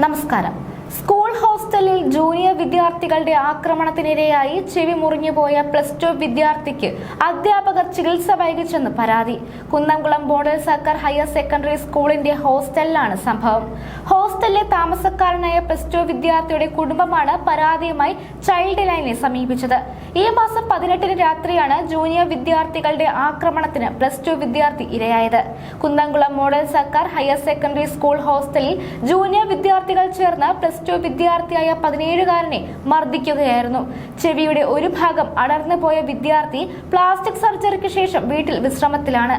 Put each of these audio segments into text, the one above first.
നമസ്കാരം. സ്കൂൾ ഹോസ്റ്റലിൽ ജൂനിയർ വിദ്യാർത്ഥികളുടെ ആക്രമണത്തിനിരയായി ചെവി മുറിഞ്ഞുപോയ പ്ലസ് ടു വിദ്യാർത്ഥിക്ക് അധ്യാപകർ ചികിത്സ വൈകിച്ചെന്ന് പരാതി. കുന്നംകുളം ബോർഡൽ സർക്കാർ ഹയർ സെക്കൻഡറി സ്കൂളിന്റെ ഹോസ്റ്റലിലാണ് സംഭവം. ഹോസ്റ്റലിലെ താമസക്കാരനായ പ്ലസ് ടു വിദ്യാർത്ഥിയുടെ കുടുംബമാണ് പരാതിയുമായി ചൈൽഡ് ലൈനെ സമീപിച്ചത്. ഈ മാസം പതിനെട്ടിന് രാത്രിയാണ് ജൂനിയർ വിദ്യാർത്ഥികളുടെ ആക്രമണത്തിന് പ്ലസ് ടു വിദ്യാർത്ഥി ഇരയായത്. കുന്നംകുളം മോഡൽ സർക്കാർ ഹയർ സെക്കൻഡറി സ്കൂൾ ഹോസ്റ്റലിൽ ജൂനിയർ വിദ്യാർത്ഥികൾ ചേർന്ന് പ്ലസ് ടു വിദ്യാർത്ഥിയായ പതിനേഴുകാരനെ മർദ്ദിക്കുകയായിരുന്നു. ചെവിയുടെ ഒരു ഭാഗം അടർന്നു പോയ വിദ്യാർത്ഥി പ്ലാസ്റ്റിക് സർജറിക്ക് ശേഷം വീട്ടിൽ വിശ്രമത്തിലാണ്.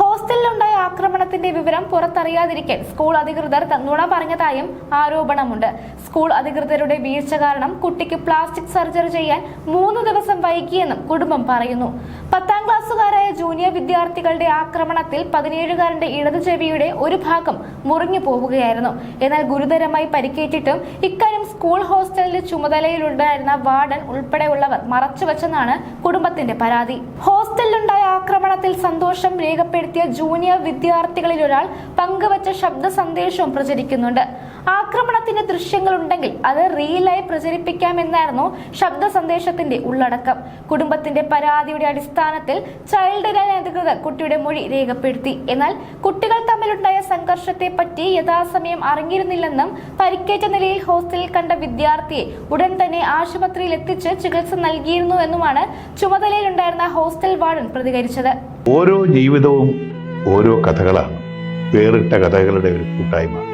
ഹോസ്റ്റലിലുണ്ടായ ആക്രമണത്തിന്റെ വിവരം പുറത്തറിയാതിരിക്കാൻ സ്കൂൾ അധികൃതർ നുണ പറഞ്ഞതായും ആരോപണമുണ്ട്. സ്കൂൾ അധികൃതരുടെ വീഴ്ച കാരണം കുട്ടിക്ക് പ്ലാസ്റ്റിക് സർജറി ചെയ്യാൻ മൂന്ന് ദിവസം വൈകിയെന്നും കുടുംബം പറയുന്നു. പത്താം ക്ലാസ്സുകാരായ ജൂനിയർ വിദ്യാർത്ഥികളുടെ ആക്രമണത്തിൽ പതിനേഴുകാരന്റെ ഇടതു ചെവിയുടെ ഒരു ഭാഗം മുറിഞ്ഞു പോവുകയായിരുന്നു. എന്നാൽ ഗുരുതരമായി പരിക്കേറ്റിട്ടും ഇക്കാര്യം സ്കൂൾ ഹോസ്റ്റലിന്റെ ചുമതലയിലുണ്ടായിരുന്ന വാർഡൻ ഉൾപ്പെടെയുള്ളവർ മറച്ചുവെച്ചെന്നാണ് കുടുംബത്തിന്റെ പരാതി. ഹോസ്റ്റലിലുണ്ടായ ആക്രമണത്തിൽ സന്തോഷം രേഖപ്പെടുത്തിയ ജൂനിയർ വിദ്യാർത്ഥികളിൽ ഒരാൾ പങ്കുവച്ച ശബ്ദ സന്ദേശവും പ്രചരിക്കുന്നുണ്ട്. ആക്രമണത്തിന്റെ ദൃശ്യങ്ങളുണ്ടെങ്കിൽ അത് റീലായി പ്രചരിപ്പിക്കാമെന്നായിരുന്നു ശബ്ദ സന്ദേശത്തിന്റെ ഉള്ളടക്കം. കുടുംബത്തിന്റെ പരാതിയുടെ അടിസ്ഥാനത്തിൽ ചൈൽഡ് ലൈൻ അധികൃതർ കുട്ടിയുടെ മൊഴി രേഖപ്പെടുത്തി. എന്നാൽ കുട്ടികൾ തമ്മിലുണ്ടായ സംഘർഷത്തെ പറ്റി യഥാസമയം അറിഞ്ഞിരുന്നില്ലെന്നും പരിക്കേറ്റ നിലയിൽ ഹോസ്റ്റലിൽ കണ്ട വിദ്യാർത്ഥിയെ ഉടൻ തന്നെ ആശുപത്രിയിൽ എത്തിച്ച് ചികിത്സ നൽകിയിരുന്നു എന്നുമാണ് ചുമതലയിലുണ്ടായിരുന്ന ഹോസ്റ്റൽ വാർഡൻ പ്രതികരിച്ചത്. ഓരോ ജീവിതവും ഓരോ കഥകളാണ്. വേറിട്ട കഥകളുടെ ഒരു കൂട്ടായ്മ.